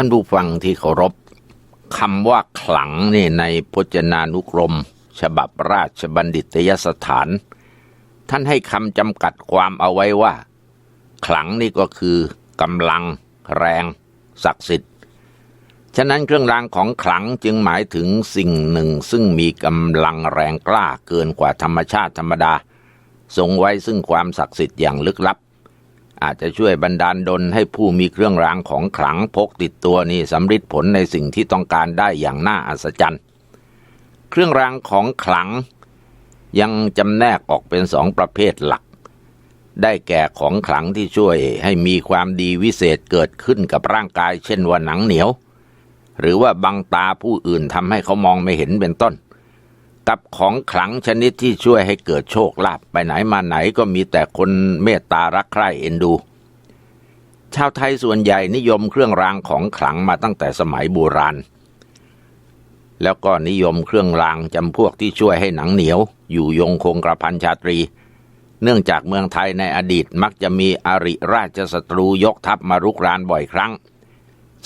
ท่านผู้ฟังที่เคารพคำว่าขลังนี่ในพจนานุกรม ฉบับราชบัณฑิตยสถาน ท่านให้คำจำกัดความเอาไว้ว่า ขลังนี่ก็คือกำลัง แรง ศักดิ์สิทธิ์ ฉะนั้นเครื่องรางของขลังจึงหมายถึงสิ่งหนึ่งซึ่งมีกำลังแรงกล้าเกินกว่าธรรมชาติธรรมดาทรงไว้ซึ่งความศักดิ์สิทธิ์อย่างลึกลับ อาจจะช่วยบันดาลดลให้ผู้มีเครื่องรางของขลังพกติดตัวนี่สำเร็จผลในสิ่งที่ต้องการได้อย่างน่าอัศจรรย์ เครื่องรางของขลัง ยังจำแนกออกเป็นสองประเภทหลัก ได้แก่ของขลังที่ช่วยให้มีความดีวิเศษเกิดขึ้นกับร่างกาย เช่นว่าหนังเหนียว หรือว่าบังตาผู้อื่นทำให้เขามองไม่เห็นเป็นต้น กับของขลังชนิดที่ช่วยให้เกิดโชคลาภไปไหนมาไหนก็มีแต่คนเมตตารักใคร่เอ็นดู ชาวไทยส่วนใหญ่นิยมเครื่องรางของขลังมาตั้งแต่สมัยโบราณ แล้วก็นิยมเครื่องรางจำพวกที่ช่วยให้หนังเหนียว อยู่ยงคงกระพันชาตรี เนื่องจากเมืองไทยในอดีตมักจะมีอริราชศัตรูยกทัพมารุกรานบ่อยครั้ง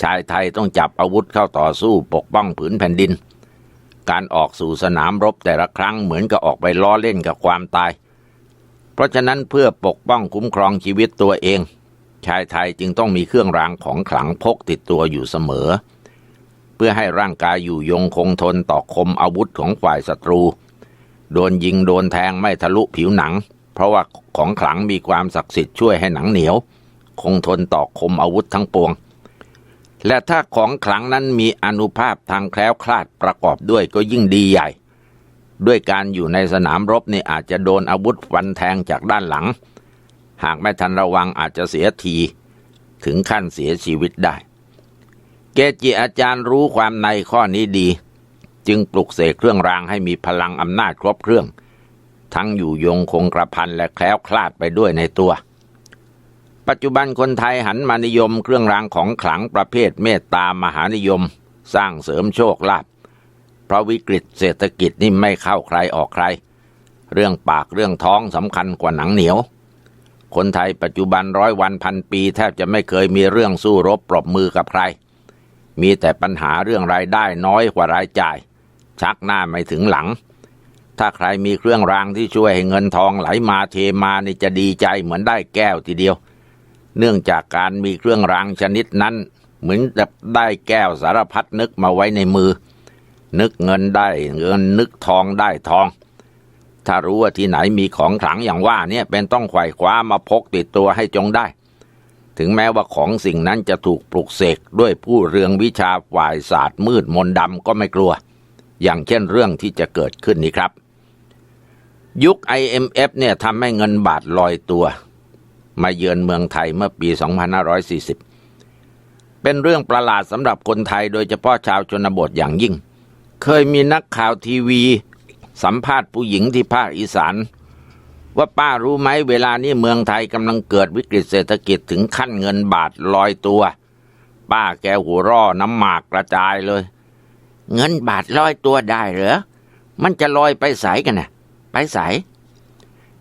ชายไทยต้องจับอาวุธเข้าต่อสู้ปกป้องผืนแผ่นดิน การออกสู่สนามรบแต่ละครั้งเหมือนกับออกไปล้อเล่นกับความตาย เพราะฉะนั้นเพื่อปกป้องคุ้มครองชีวิตตัวเอง ชายไทยจึงต้องมีเครื่องรางของขลังพกติดตัวอยู่เสมอ เพื่อให้ร่างกายอยู่ยงคงทนต่อคมอาวุธของฝ่ายศัตรู โดนยิงโดนแทงไม่ทะลุผิวหนัง เพราะว่าของขลังมีความศักดิ์สิทธิ์ช่วยให้หนังเหนียว คงทนต่อคมอาวุธทั้งปวง และถ้าของขลังนั้นมีอนุภาพทางแคล้วคลาดประกอบด้วยก็ยิ่งดีใหญ่ ด้วยการอยู่ในสนามรบนี่อาจจะโดนอาวุธฟันแทงจากด้านหลัง หากไม่ทันระวังอาจจะเสียทีถึงขั้นเสียชีวิตได้ เกจิอาจารย์รู้ความในข้อนี้ดี จึงปลุกเสกเครื่องรางให้มีพลังอำนาจครบเครื่อง ทั้งอยู่ยงคงกระพันและแคล้วคลาดไปด้วยในตัว ปัจจุบันคนไทยหันมานิยมเครื่องรางของขลังประเภทเมตตามหานิยม สร้างเสริมโชคลาภเพราะวิกฤตเศรษฐกิจนี่ไม่เข้าใครออกใคร เรื่องปากเรื่องท้องสำคัญกว่าหนังเหนียว คนไทยปัจจุบันร้อยวันพันปี แทบจะไม่เคยมีเรื่องสู้รบปรบมือกับใคร มีแต่ปัญหาเรื่องรายได้น้อยกว่ารายจ่าย ชักหน้าไม่ถึงหลัง ถ้าใครมีเครื่องรางที่ช่วยให้เงินทองไหลมาเทมานี่จะดีใจเหมือนได้แก้วทีเดียว เนื่องจากการมีเครื่องรางชนิดนั้น เหมือนจะได้แก้วสารพัดนึกมาไว้ในมือ นึกเงินได้เงินนึกทองได้ทอง ถ้ารู้ว่าที่ไหนมีของขลังอย่างว่าเนี่ยเป็นต้องไขว่คว้ามาพกติดตัวให้จงได้ ถึงแม้ว่าของสิ่งนั้นจะถูกปลุกเสกด้วยผู้เรืองวิชาฝ่ายศาสตร์มืดมนดำก็ไม่กลัว อย่างเช่นเรื่องที่จะเกิดขึ้นนี้ครับ ยุค IMF เนี่ยทำให้เงินบาทลอยตัว มาเยือนเมืองไทยเมื่อปี 2540 เป็นเรื่องประหลาดสำหรับคนไทยโดยเฉพาะชาวชนบทอย่างยิ่ง เคยมีนักข่าวทีวี สัมภาษณ์ผู้หญิงที่ภาคอีสาน ว่าป้ารู้ไหมเวลานี้เมืองไทยกำลังเกิดวิกฤตเศรษฐกิจถึงขั้นเงินบาทลอยตัว ป้าแกหัวร่อน้ำหมากกระจายเลย เงินบาทลอยตัวได้เหรอ มันจะลอยไปใสกันนะไปใส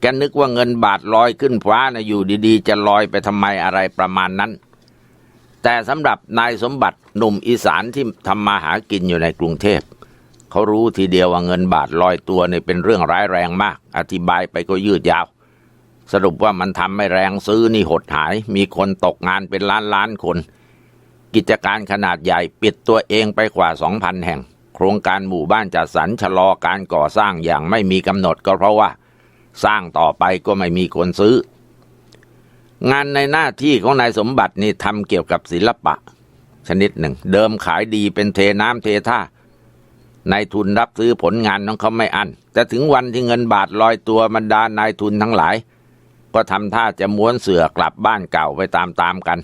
แกนึกว่าเงินบาทลอยขึ้นฟ้านะอยู่ดีๆ จะลอยไปทำไมอะไรประมาณนั้น แต่สำหรับนายสมบัติหนุ่มอีสานที่ทำมาหากินอยู่ในกรุงเทพเขารู้ทีเดียวว่าเงินบาทลอยตัวเนี่เป็นเรื่องร้ายแรงมาก อธิบายไปก็ยืดยาว สรุปว่ามันทำให้แรงซื้อนี่หดหาย มีคนตกงานเป็นล้านล้านคน กิจการขนาดใหญ่ปิดตัวเองไปกว่า2,000แห่ง โครงการหมู่บ้านจัดสรรชะลอการก่อสร้างอย่างไม่มีกำหนดก็เพราะว่า สร้างต่อไปก็ไม่มีคนซื้อ งานในหน้าที่ของนายสมบัตินี่ทำเกี่ยวกับศิลปะ ชนิดหนึ่ง เดิมขายดีเป็นเทน้ำเทท่านายทุนรับซื้อผลงานของเขาไม่อันแต่ถึงวันที่เงินบาทลอยตัวบรรดานายทุนทั้งหลาย ก็ทำท่าจะม้วนเสือกลับบ้านเก่าไปตามๆกัน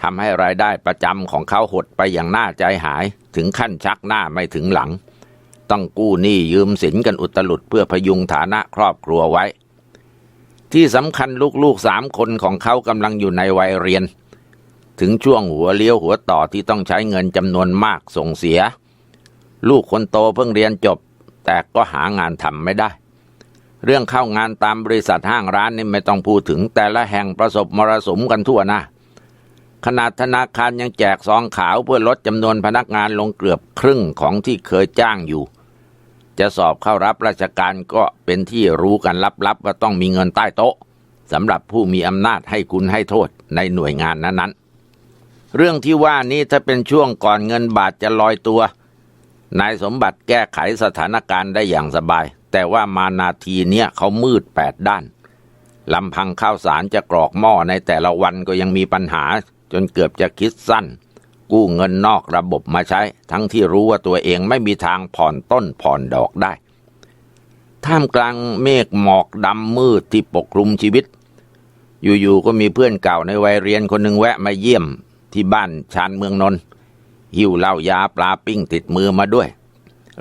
ทำให้รายได้ประจำของเขาหดไปอย่างน่าใจหาย ถึงขั้นชักหน้าไม่ถึงหลัง ต้องกู้หนี้ยืมสินกันอุตลุดเพื่อพยุงฐานะครอบครัวไว้ ที่สำคัญลูกๆสามคนของเขากำลังอยู่ในวัยเรียน ถึงช่วงหัวเลี้ยวหัวต่อที่ต้องใช้เงินจำนวนมากส่งเสีย ลูกคนโตเพิ่งเรียนจบ แต่ก็หางานทำไม่ได้ เรื่องเข้างานตามบริษัทห้างร้านนี่ไม่ต้องพูดถึงแต่ละแห่งประสบมรสุมกันทั่วหน้าขนาดธนาคารยังแจกซองขาวเพื่อลดจำนวนพนักงานลงเกือบครึ่งของที่เคยจ้างอยู่ จะสอบเข้ารับราชการก็เป็นที่รู้กันลับๆว่าต้องมีเงินใต้โต๊ะสำหรับผู้มีอำนาจให้คุณให้โทษในหน่วยงานนั้นๆ เรื่องที่ว่านี้ถ้าเป็นช่วงก่อนเงินบาทจะลอยตัวนายสมบัติแก้ไขสถานการณ์ได้อย่างสบาย แต่ว่ามานาทีเนี้ยเขามืดแปดด้านลำพังข้าวสารจะกรอกหม้อในแต่ละวันก็ยังมีปัญหา จนเกือบจะคิดสั้น กู้เงินนอกระบบมาใช้ ทั้งที่รู้ว่าตัวเองไม่มีทางผ่อนต้นผ่อนดอกได้ ท่ามกลางเมฆหมอกดำมืดที่ปกคลุมชีวิต อยู่ๆก็มีเพื่อนเก่าในวัยเรียนคนหนึ่งแวะมาเยี่ยมที่บ้านชานเมืองนนท์หิวเหล้ายาปลาปิ้งติดมือมาด้วย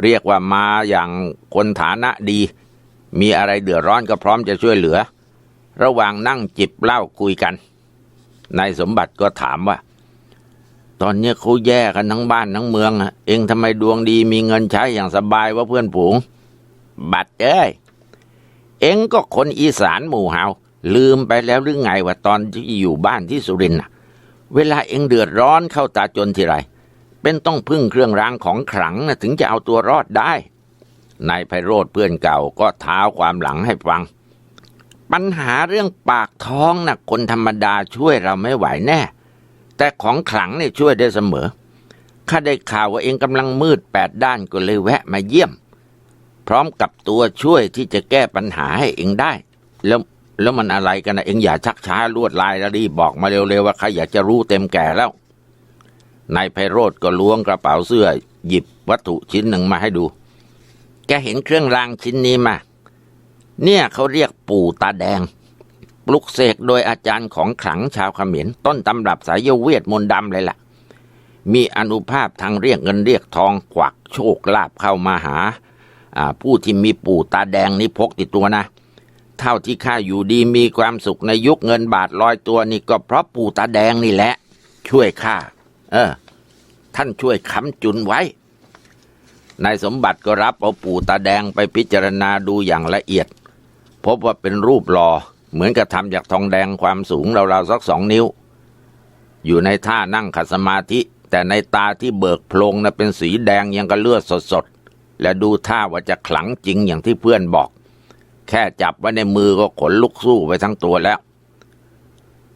เรียกว่ามาอย่างคนฐานะดี มีอะไรเดือดร้อนก็พร้อมจะช่วยเหลือ ระหว่างนั่งจิบเหล้าคุยกันนายสมบัติก็ถามว่า ตอนนี้เขาแย่กันทั้งบ้านทั้งเมืองอะเองทำไมดวงดีมีเงินใช้อย่างสบายว่าเพื่อนผูง บัดเอ้ย เองก็คนอีสานหมู่เฮาลืมไปแล้วหรือไงว่าตอนที่อยู่บ้านที่สุรินทร์น่ะเวลาเองเดือดร้อนเข้าตาจนทีไร เป็นต้องพึ่งเครื่องรางของขลังนะถึงจะเอาตัวรอดได้นายไพโรธเพื่อนเก่าก็เท้าความหลังให้ฟัง ปัญหาเรื่องปากท้องน่ะคนธรรมดาช่วยเราไม่ไหวแน่ แต่ของขลังเนี่ยช่วยได้เสมอ ข้าได้ข่าวว่าเองกำลังมืดแปดด้านก็เลยแวะมาเยี่ยม พร้อมกับตัวช่วยที่จะแก้ปัญหาให้เองได้ แล้วแล้วมันอะไรกันนะเองอย่าชักช้าลวดลายแล้วรีบบอกมาเร็วๆว่าใครอยากจะรู้เต็มแก่แล้วนายไพโรธก็ล้วงกระเป๋าเสื้อ หยิบวัตถุชิ้นหนึ่งมาให้ดู แกเห็นเครื่องรางชิ้นนี้มา เนี่ยเขาเรียกปู่ตาแดง ปลุกเสกโดยอาจารย์ของขลังชาวเขมรต้นตำรับสายเวทมนต์ดำเลยล่ะ มีอนุภาพทางเรียกเงินเรียกทองกวักโชคลาภเข้ามาหา ผู้ที่มีปู่ตาแดงนี้พกติดตัวนะ เท่าที่ข้าอยู่ดีมีความสุขในยุคเงินบาทลอยตัวนี่ก็เพราะปู่ตาแดงนี่แหละ ช่วยข้าเออ ท่านช่วยค้ำจุนไว้นายสมบัติก็รับเอาปู่ตาแดงไปพิจารณาดูอย่างละเอียด พบว่าเป็นรูปหลอ เหมือนกับทำจากทองแดงความสูงราวๆสักสองนิ้ว อยู่ในท่านั่งขัดสมาธิ แต่ในตาที่เบิกโพลงนะเป็นสีแดงยังกับเลือดสดๆ และดูท่าว่าจะขลังจริงอย่างที่เพื่อนบอก แค่จับไว้ในมือก็ขนลุกสู้ไปทั้งตัวแล้ว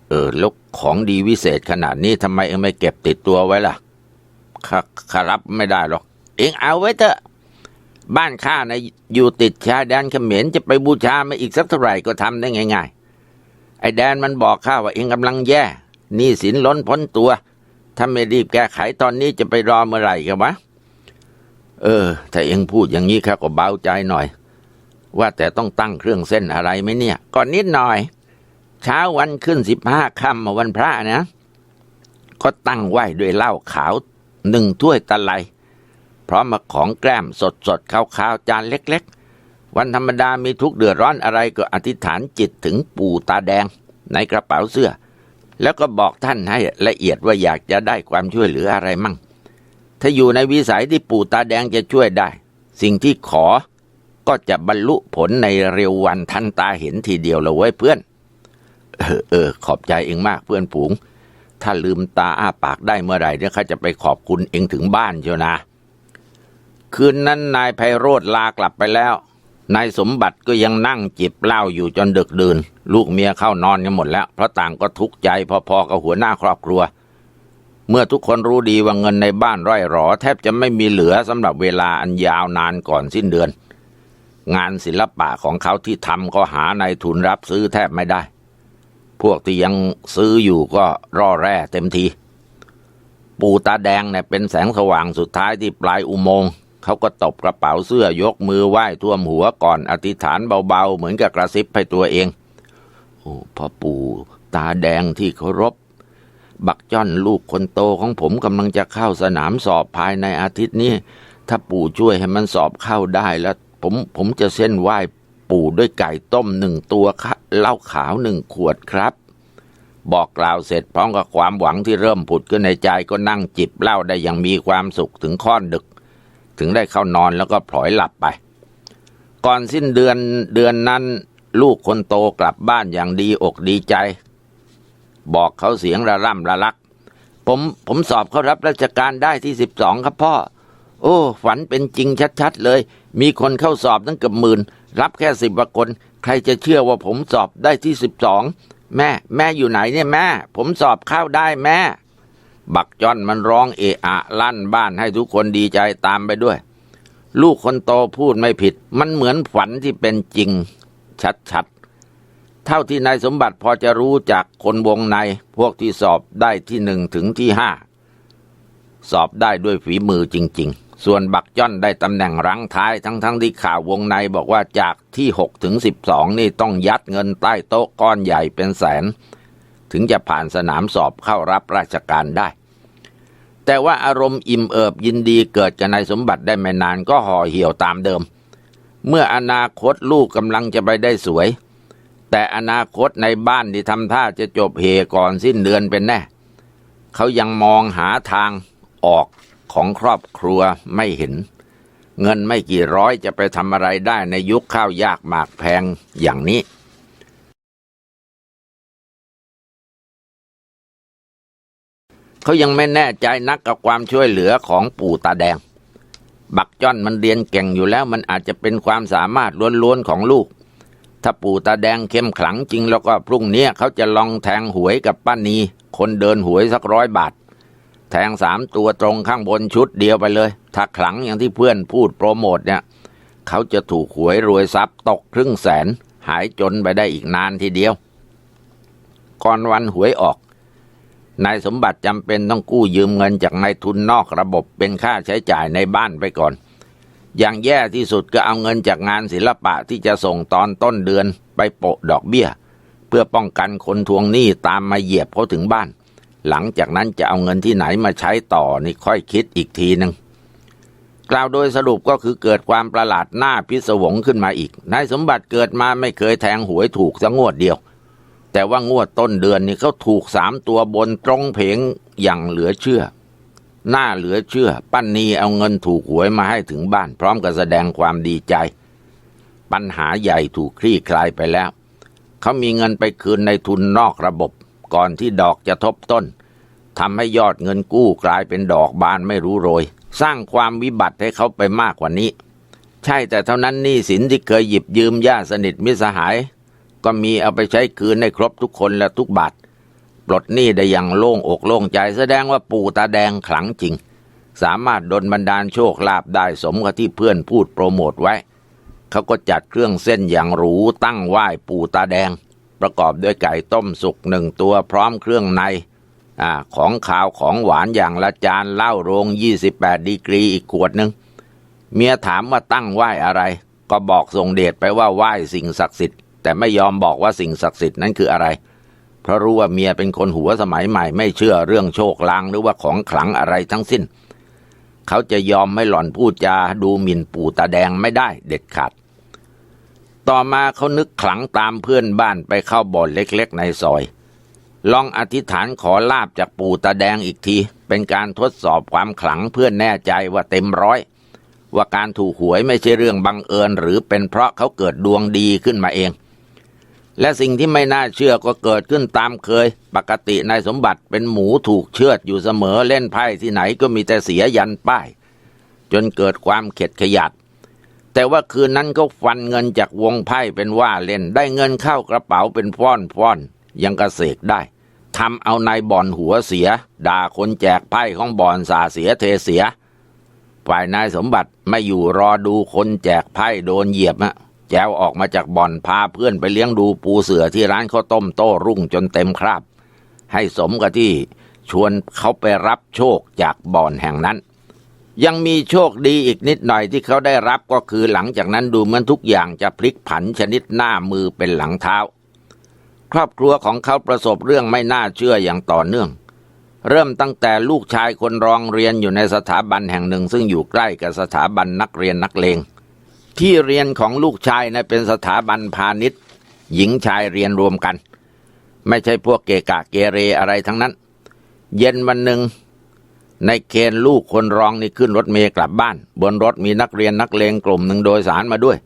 เออแลกของดีวิเศษขนาดนี้ทำไมเองไม่เก็บติดตัวไว้ล่ะข้าข้ารับไม่ได้หรอก เองเอาไว้เถอะ บ้านข้านะอยู่ติดชายแดนเขมรจะไปบูชามาอีกสักเท่าไหร่ก็ทำได้ง่าย ๆ ไอ้แดนมันบอกข้าว่าเองกำลังแย่หนี้สินล้นพ้นตัว ถ้าไม่รีบแก้ไขตอนนี้จะไปรอเมื่อไหร่กันวะเออ ถ้าเองพูดอย่างนี้ข้าก็เบาใจหน่อย ว่าแต่ต้องตั้งเครื่องเส้นอะไรไหมเนี่ยก่อนนิดหน่อย เช้าวันขึ้นสิบห้าค่ำวันพระนะ ก็ตั้งไหว้ด้วยเหล้าขาวหนึ่งถ้วยตะไล พร้อมมาของแกล้มสดสดๆขาวๆจานเล็ก ๆ วันธรรมดามีทุกเดือดร้อนอะไรก็อธิษฐานจิตถึงปู่ตาแดง ในกระเป๋าเสื้อ แล้วก็บอกท่านให้ละเอียดว่าอยากจะได้ความช่วยเหลืออะไรมั่ง ถ้าอยู่ในวิสัยที่ปู่ตาแดงจะช่วยได้ สิ่งที่ขอก็จะบรรลุผลในเร็ววันทันตาเห็นทีเดียวเลยเว้ยเพื่อน เออเออขอบใจเองมากเพื่อนผูงถ้าลืมตาอ้าปากได้เมื่อไหร่เนี่ยข้าจะไปขอบคุณเองถึงบ้านเชียวนะ คืนนั้นนายไพโรธลากลับไปแล้ว นายสมบัติก็ยังนั่งจิบเหล้าอยู่จนดึกดื่น ลูกเมียเข้านอนกันหมดแล้ว เพราะต่างก็ทุกข์ใจพอๆกับหัวหน้าครอบครัว เมื่อทุกคนรู้ดีว่าเงินในบ้านร่อยหรอ แทบจะไม่มีเหลือสำหรับเวลาอันยาวนานก่อนสิ้นเดือน งานศิลปะของเขาที่ทำก็หาในทุนรับซื้อแทบไม่ได้ พวกที่ยังซื้ออยู่ก็ร่อแร่เต็มที ปู่ตาแดงเนี่ยเป็นแสงสว่างสุดท้ายที่ปลายอุโมงค์ เขาก็ตบกระเป๋าเสื้อยกมือไหว้ท่วมหัวก่อนอธิษฐานเบาๆ เหมือนกับกระซิบให้ตัวเอง โอ้พ่อปู่ตาแดงที่เคารพ บักจ้อนลูกคนโตของผมกำลังจะเข้าสนามสอบภายในอาทิตย์นี้ ถ้าปู่ช่วยให้มันสอบเข้าได้แล้วผมผมจะเส้นไหว้ปู่ด้วยไก่ต้มหนึ่งตัวค่ะเหล้าขาวหนึ่งขวดครับ บอกกล่าวเสร็จพร้อมกับความหวังที่เริ่มผุดขึ้นในใจก็นั่งจิบเหล้าได้อย่างมีความสุขถึงค่อนดึก ถึงได้เข้านอนแล้วก็พลอยหลับไป ก่อนสิ้นเดือนเดือนนั้น ลูกคนโตกลับบ้านอย่างดีอกดีใจ บอกเขาเสียงระร่ำระลัก ผมผมสอบเข้ารับราชการได้ที่สิบสองครับพ่อ โอ้ ฝันเป็นจริงชัดๆเลย มีคนเข้าสอบตั้งเกือบหมื่น รับแค่สิบกว่าคน ใครจะเชื่อว่าผมสอบได้ที่สิบสองแม่ แม่อยู่ไหนเนี่ยแม่ ผมสอบเข้าได้แม่ บักจอนมันร้องเอะอะลั่นบ้านให้ทุกคนดีใจตามไปด้วย ลูกคนโตพูดไม่ผิด มันเหมือนฝันที่เป็นจริง ชัดๆ เท่าที่นายสมบัติพอจะรู้จากคนวงใน พวกที่สอบได้ที่หนึ่งถึงที่ห้า สอบได้ด้วยฝีมือจริง ๆ ส่วนบักจ้อนได้ตำแหน่งรั้งท้ายทั้งๆทที่ข่าววงในบอกว่าจากที่หกถึงสิบสองนี่ต้องยัดเงินใต้โต๊ะก้อนใหญ่เป็นแสน ถึงจะผ่านสนามสอบเข้ารับราชการได้ แต่ว่าอารมณ์อิ่มเอิบยินดีเกิดกับนายสมบัติได้ไม่นานก็ห่อเหี่ยวตามเดิม เมื่ออนาคตลูกกำลังจะไปได้สวย แต่อนาคตในบ้านที่ทำท่าจะจบเฮก่อนสิ้นเดือนเป็นแน่ เขายังมองหาทางออกของครอบครัวไม่เห็น เงินไม่กี่ร้อยจะไปทำอะไรได้ในยุคข้าวยากหมากแพงอย่างนี้ เขายังไม่แน่ใจนักกับความช่วยเหลือของปู่ตาแดง บักจ้อนมันเรียนเก่งอยู่แล้วมันอาจจะเป็นความสามารถล้วนๆของลูก ถ้าปู่ตาแดงเข้มขลังจริงแล้วก็พรุ่งนี้เขาจะลองแทงหวยกับป้านี คนเดินหวยสักร้อยบาท แทงสามตัวตรงข้างบนชุดเดียวไปเลย ถ้าขลังอย่างที่เพื่อนพูดโปรโมทเนี่ย เขาจะถูกหวยรวยทรัพย์ตกครึ่งแสนหายจนไปได้อีกนานทีเดียว ก่อนวันหวยออก นายสมบัติจำเป็นต้องกู้ยืมเงินจากนายทุนนอกระบบเป็นค่าใช้จ่ายในบ้านไปก่อน อย่างแย่ที่สุดก็เอาเงินจากงานศิลปะที่จะส่งตอนต้นเดือนไปโปะดอกเบี้ย เพื่อป้องกันคนทวงหนี้ตามมาเหยียบเขาถึงบ้าน หลังจากนั้นจะเอาเงินที่ไหนมาใช้ต่อนี่ค่อยคิดอีกทีหนึ่งกล่าวโดยสรุปก็คือเกิดความประหลาดหน้าพิศวงขึ้นมาอีก นายสมบัติเกิดมาไม่เคยแทงหวยถูกสักงวดเดียว แต่ว่างวดต้นเดือนนี่เขาถูกสามตัวบนตรงเพงอย่างเหลือเชื่อ หน้าเหลือเชื่อ ปั้นนีเอาเงินถูกหวยมาให้ถึงบ้าน พร้อมกับแสดงความดีใจ ปัญหาใหญ่ถูกคลี่คลายไปแล้ว เขามีเงินไปคืนในทุนนอกระบบ ก่อนที่ดอกจะทบต้นทำให้ยอดเงินกู้กลายเป็นดอกบานไม่รู้โรย สร้างความวิบัติให้เขาไปมากกว่านี้ ใช่แต่เท่านั้นหนี้สินที่เคยหยิบยืมญาติสนิทมิสหาย ก็มีเอาไปใช้คืนให้ครบทุกคนและทุกบาท ปลดหนี้ได้อย่างโล่งอกโล่งใจแสดงว่าปู่ตาแดงขลังจริง สามารถดลบันดาลโชคลาภได้สมกับที่เพื่อนพูดโปรโมทไว้ เขาก็จัดเครื่องเส้นอย่างหรูตั้งไหว้ปู่ตาแดง ประกอบด้วยไก่ต้มสุกหนึ่งตัวพร้อมเครื่องในอของขาวของหวานอย่างละจานเหล้าโรง 28 ดีกรีอีกขวดหนึ่งเมียถามว่าตั้งไหว้อะไร ก็บอกส่งเดชไปว่าไหว้สิ่งศักดิ์สิทธิ์ แต่ไม่ยอมบอกว่าสิ่งศักดิ์สิทธิ์นั้นคืออะไร เพราะรู้ว่าเมียเป็นคนหัวสมัยใหม่ ไม่เชื่อเรื่องโชคลางหรือว่าของขลังอะไรทั้งสิ้น เขาจะยอมไม่หล่อนพูดจาดูหมิ่นปู่ตาแดงไม่ได้เด็ดขาด ต่อมาเขานึกขลังตามเพื่อนบ้านไปเข้าบ่อนเล็กๆ ในซอย ลองอธิษฐานขอลาบจากปู่ตาแดงอีกที เป็นการทดสอบความขลังเพื่อนแน่ใจว่าเต็มร้อยว่าการถูกหวยไม่ใช่เรื่องบังเอิญ หรือเป็นเพราะเขาเกิดดวงดีขึ้นมาเอง และสิ่งที่ไม่น่าเชื่อก็เกิดขึ้นตามเคย ปกตินายสมบัติเป็นหมูถูกเชือดอยู่เสมอเล่นไพ่ที่ไหนก็มีแต่เสียยันป้าย จนเกิดความเข็ดขยัดแต่ว่าคืนนั้นก็ฟันเงินจากวงไพ่เป็นว่าเล่นได้เงินเข้ากระเป๋าเป็นฟ้อนฟ้อนยังกระเสกได้ทำเอานายบ่อนหัวเสีย ด่าคนแจกไพ่ของบ่อนสาเสียเทเสีย ฝ่ายนายสมบัติไม่อยู่รอดูคนแจกไพ่โดนเหยียบอะ แจวออกมาจากบ่อนพาเพื่อนไปเลี้ยงดูปูเสือที่ร้านข้าวต้มโต้รุ่งจนเต็มคราบ ให้สมกับที่ชวนเขาไปรับโชคจากบ่อนแห่งนั้น ยังมีโชคดีอีกนิดหน่อยที่เขาได้รับก็คือหลังจากนั้นดูเหมือนทุกอย่างจะพลิกผันชนิดหน้ามือเป็นหลังเท้า ครอบครัวของเขาประสบเรื่องไม่น่าเชื่ออย่างต่อเนื่อง เริ่มตั้งแต่ลูกชายคนรองเรียนอยู่ในสถาบันแห่งหนึ่งซึ่งอยู่ใกล้กับสถาบันนักเรียนนักเลง ที่เรียนของลูกชายนะเป็นสถาบันพาณิชย์ หญิงชายเรียนรวมกัน ไม่ใช่พวกเกกะเกเรอะไรทั้งนั้น เย็นวันหนึ่งในเคนลูกคนรองนี่ขึ้นรถเมล์กลับบ้าน บนรถมีนักเรียนนักเลงกลุ่มหนึ่งโดยสารมาด้วย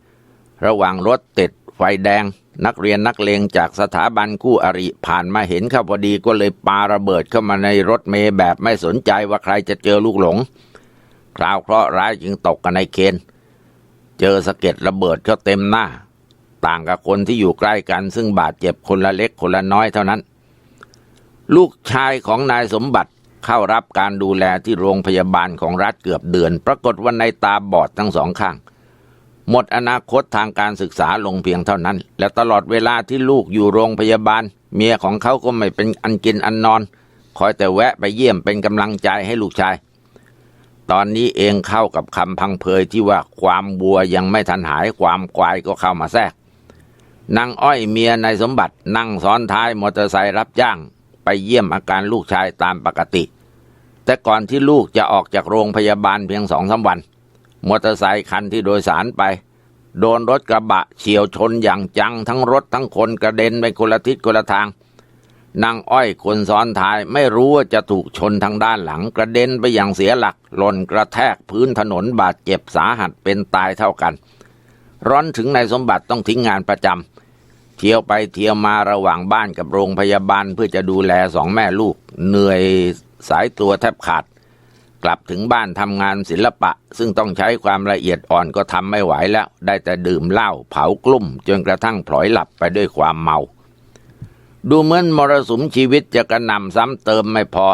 ระหว่างรถติดไฟแดง นักเรียนนักเลงจากสถาบันคู่อริผ่านมาเห็นเข้าพอดีก็เลยปาระเบิดเข้ามาในรถเมย์แบบไม่สนใจว่าใครจะเจอลูกหลง คราวเคราะห์ร้ายจึงตกกันในเคน เจอสะเก็ดระเบิดก็เต็มหน้า ต่างกับคนที่อยู่ใกล้กันซึ่งบาดเจ็บคนละเล็กคนละน้อยเท่านั้น ลูกชายของนายสมบัติเข้ารับการดูแลที่โรงพยาบาลของรัฐเกือบเดือน ปรากฏว่าในตาบอดทั้งสองข้าง หมดอนาคตทางการศึกษาลงเพียงเท่านั้น และตลอดเวลาที่ลูกอยู่โรงพยาบาล เมียของเขาก็ไม่เป็นอันกินอันนอน คอยแต่แวะไปเยี่ยมเป็นกำลังใจให้ลูกชาย ตอนนี้เองเข้ากับคำพังเพยที่ว่าความบัวยังไม่ทันหายความควายก็เข้ามาแทรกนางอ้อยเมียนายสมบัตินั่งซ้อนท้ายมอเตอร์ไซค์รับจ้าง ไปเยี่ยมอาการลูกชายตามปกติ แต่ก่อนที่ลูกจะออกจากโรงพยาบาลเพียงสองสาวัน มอเตอร์ไซคันที่โดยสารไป โดนรถกระบะเฉียวชนอย่างจังทั้งรถทั้งคนกระเด็นไปคนละทิศคนละทาง นางอ้อยคนซ้อนท้ายไม่รู้ว่าจะถูกชนทางด้านหลังกระเด็นไปอย่างเสียหลักหล่นกระแทกพื้นถนนบาดเจ็บสาหัสเป็นตายเท่ากัน ร้อนถึงนายสมบัติต้องทิ้งงานประจำเที่ยวไปเที่ยวมาระหว่างบ้านกับโรงพยาบาลเพื่อจะดูแลสองแม่ลูก เหนื่อยสายตัวแทบขาด กลับถึงบ้านทำงานศิลปะ ซึ่งต้องใช้ความละเอียดอ่อนก็ทำไม่ไหวแล้ว ได้แต่ดื่มเหล้าเผากลุ่มจนกระทั่งพลอยหลับไปด้วยความเมา ดูเหมือนมรสุมชีวิตจะกระหน่ำซ้ำเติมไม่พอ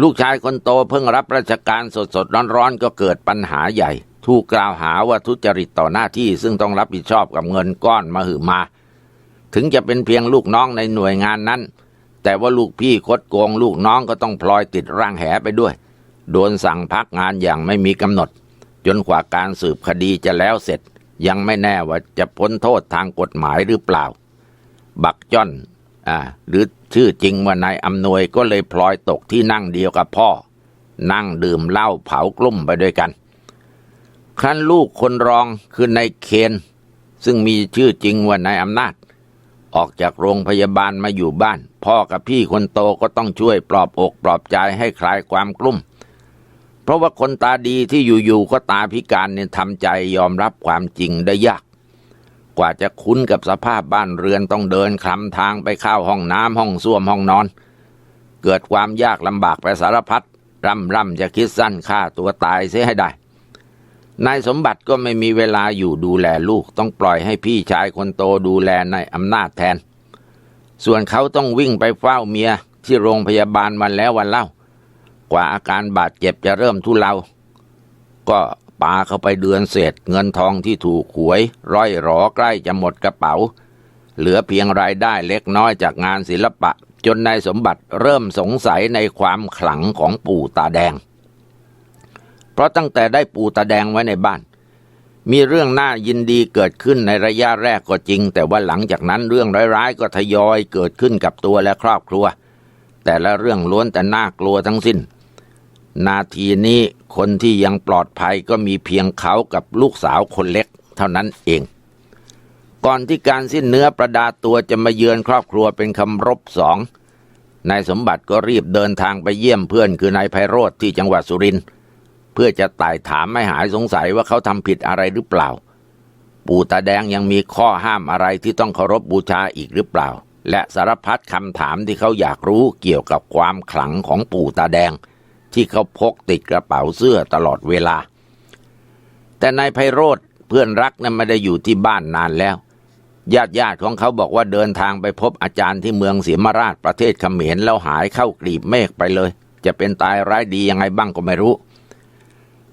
ลูกชายคนโตเพิ่งรับราชการสดสดร้อนร้อนๆ ก็เกิดปัญหาใหญ่ ถูกกล่าวหาว่าทุจริตต่อหน้าที่ซึ่งต้องรับผิดชอบกับเงินก้อนมาหือมา ถึงจะเป็นเพียงลูกน้องในหน่วยงานนั้น แต่ว่าลูกพี่คดโกงลูกน้องก็ต้องพลอยติดร่างแหไปด้วย โดนสั่งพักงานอย่างไม่มีกำหนด จนกว่าการสืบคดีจะแล้วเสร็จ ยังไม่แน่ว่าจะพ้นโทษทางกฎหมายหรือเปล่า บักจ้อน อ่าหรือชื่อจริงว่านายอำนวยก็เลยพลอยตกที่นั่งเดียวกับพ่อ นั่งดื่มเหล้าเผากลุ่มไปด้วยกันครั้นลูกคนรองคือนายเคน ซึ่งมีชื่อจริงว่านายอำนาจ ออกจากโรงพยาบาลมาอยู่บ้าน พ่อกับพี่คนโตก็ต้องช่วยปลอบอกปลอบใจให้คลายความกลุ้ม เพราะว่าคนตาดีที่อยู่ๆก็ตาพิการเนี่ยทำใจยอมรับความจริงได้ยาก กว่าจะคุ้นกับสภาพบ้านเรือนต้องเดินคลำทางไปเข้าห้องน้ำห้องส้วมห้องนอน เกิดความยากลำบากไปสารพัดร่ำร่ำจะคิดสั้นฆ่าตัวตายเสียให้ได้ นายสมบัติก็ไม่มีเวลาอยู่ดูแลลูกต้องปล่อยให้พี่ชายคนโตดูแลในายอำนาจแทน ส่วนเขาต้องวิ่งไปเฝ้าเมียที่โรงพยาบาลวันแล้ววันเล่า กว่าอาการบาดเจ็บจะเริ่มทุเลา ก็ ปาเข้าไปเดือนเศษเงินทองที่ถูกหวย ร้อยหรอใกล้จะหมดกระเป๋า เหลือเพียงรายได้เล็กน้อยจากงานศิลปะ จนนายสมบัติเริ่มสงสัยในความขลังของปู่ตาแดง เพราะตั้งแต่ได้ปู่ตาแดงไว้ในบ้าน มีเรื่องน่ายินดีเกิดขึ้นในระยะแรกก็จริง แต่ว่าหลังจากนั้นเรื่องร้ายๆก็ทยอยเกิดขึ้นกับตัวและครอบครัว แต่ละเรื่องล้วนแต่น่ากลัวทั้งสิ้นนาทีนี้ คนที่ยังปลอดภัยก็มีเพียงเขากับลูกสาวคนเล็กเท่านั้นเอง ก่อนที่การสิ้นเนื้อประดาตัวจะมาเยือนครอบครัวเป็นคำรบสองนายสมบัติก็รีบเดินทางไปเยี่ยมเพื่อนคือนายไพโรธที่จังหวัดสุรินทร์เพื่อจะไต่ถามไม่หายสงสัยว่าเขาทำผิดอะไรหรือเปล่า ปู่ตาแดงยังมีข้อห้ามอะไรที่ต้องเคารพบบูชาอีกหรือเปล่า และสารพัดคำถามที่เขาอยากรู้เกี่ยวกับความขลังของปู่ตาแดง ที่เขาพกติดกระเป๋าเสื้อตลอดเวลา แต่นายไพโรธเพื่อนรักนั้นไม่ได้อยู่ที่บ้านนานแล้ว ญาติญาติของเขาบอกว่าเดินทางไปพบอาจารย์ที่เมืองเสียมราชประเทศเขมรแล้วหายเข้ากลีบเมฆไปเลย จะเป็นตายร้ายดียังไงบ้างก็ไม่รู้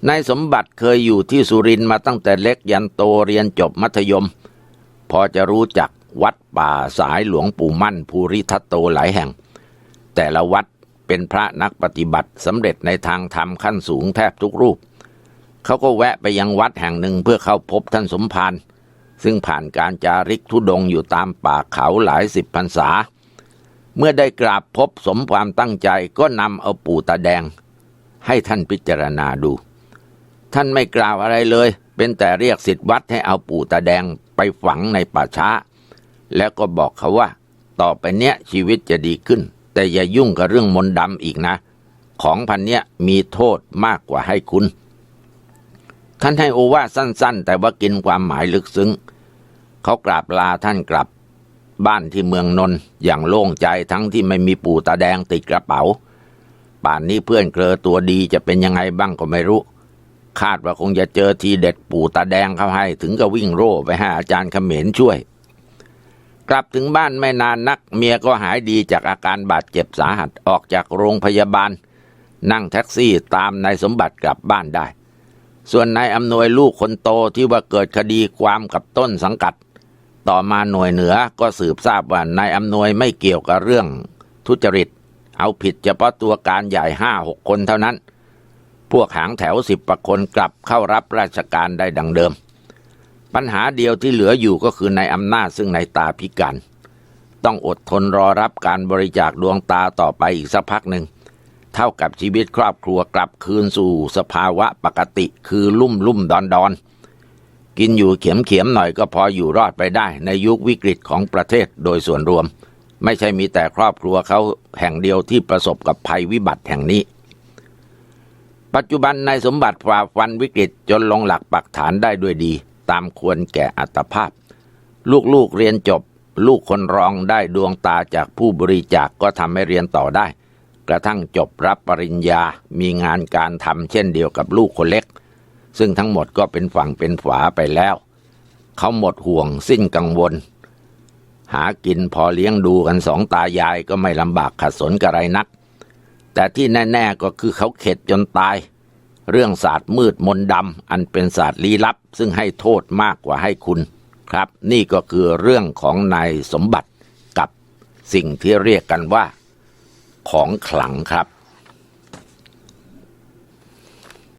นายสมบัติเคยอยู่ที่สุรินมาตั้งแต่เล็กยันโตเรียนจบมัธยม พอจะรู้จักวัดป่าสายหลวงปู่มั่นภูริทัตโตหลายแห่ง แต่ละวัด เป็นพระนักปฏิบัติสำเร็จในทางธรรมขั้นสูงแทบทุกรูป เขาก็แวะไปยังวัดแห่งหนึ่งเพื่อเข้าพบท่านสมภารซึ่งผ่านการจาริกทุดงอยู่ตามป่าเขาหลายสิบพรรษา เมื่อได้กราบพบสมความตั้งใจก็นำเอาปู่ตาแดง ให้ท่านพิจารณาดู ท่านไม่กล่าวอะไรเลย เป็นแต่เรียกสิทธิวัดให้เอาปู่ตาแดงไปฝังในป่าช้า แล้วก็บอกเขาว่า ต่อไปเนี้ยชีวิตจะดีขึ้น แต่อย่ายุ่งกับเรื่องมนต์ดำอีกนะ ของพันเนี้ยมีโทษมากกว่าให้คุณ ท่านให้โอวาสั้น ๆ แต่ว่ากินความหมายลึกซึ้ง เขากราบลาท่านกลับ บ้านที่เมืองนนท์อย่างโล่งใจทั้งที่ไม่มีปู่ตาแดงติดกระเป๋า ป่านนี้เพื่อนเกลอตัวดีจะเป็นยังไงบ้างก็ไม่รู้ คาดว่าคงจะเจอทีเด็ดปู่ตาแดงเข้าให้ ถึงกับวิ่งโร่ไปหาอาจารย์เขมรช่วย กลับถึงบ้านไม่นานนัก เมียก็หายดีจากอาการบาดเจ็บสาหัสออกจากโรงพยาบาล นั่งแท็กซี่ตามนายสมบัติกลับบ้านได้ ส่วนนายอำนวยลูกคนโตที่ว่าเกิดคดีความกับต้นสังกัด ต่อมาหน่วยเหนือก็สืบทราบว่านายอำนวยไม่เกี่ยวกับเรื่อง ทุจริต เอาผิดเฉพาะตัวการใหญ่ห้าหกคนเท่านั้น พวกหางแถวสิบประคนกลับเข้ารับราชการได้ดังเดิม ปัญหาเดียวที่เหลืออยู่ก็คือในอำนาจซึ่งในตาพิการต้องอดทนรอรับการบริจาคดวงตาต่อไปอีกสักพักหนึ่ง เท่ากับชีวิตครอบครัวกลับคืนสู่สภาวะปกติคือลุ่มลุ่มดอนดอนกินอยู่เข็มเข็มหน่อยก็พออยู่รอดไปได้ ในยุควิกฤตของประเทศโดยส่วนรวม ไม่ใช่มีแต่ครอบครัวเขาแห่งเดียวที่ประสบกับภัยวิบัติแห่งนี้ ปัจจุบันนายสมบัติฝ่าฟันวิกฤตจนลงหลักปักฐานได้ด้วยดี ตามควรแก่อัตภาพ ลูกๆเรียนจบ ลูกคนรองได้ดวงตาจากผู้บริจาคกก็ทำให้เรียนต่อได้ กระทั่งจบรับปริญญา มีงานการทำเช่นเดียวกับลูกคนเล็ก ซึ่งทั้งหมดก็เป็นฝั่งเป็นฝาไปแล้ว เขาหมดห่วงสิ้นกังวล หากินพอเลี้ยงดูกันสองตายายก็ไม่ลำบากขัดสนกระไรนัก แต่ที่แน่ ๆก็คือเขาเข็ดจนตาย เรื่องศาสตร์มืดมนดำอันเป็นศาสตร์ลี้ลับ ซึ่งให้โทษมากกว่าให้คุณครับ นี่ก็คือเรื่องของนายสมบัติกับสิ่งที่เรียกกันว่า ของขลังครับ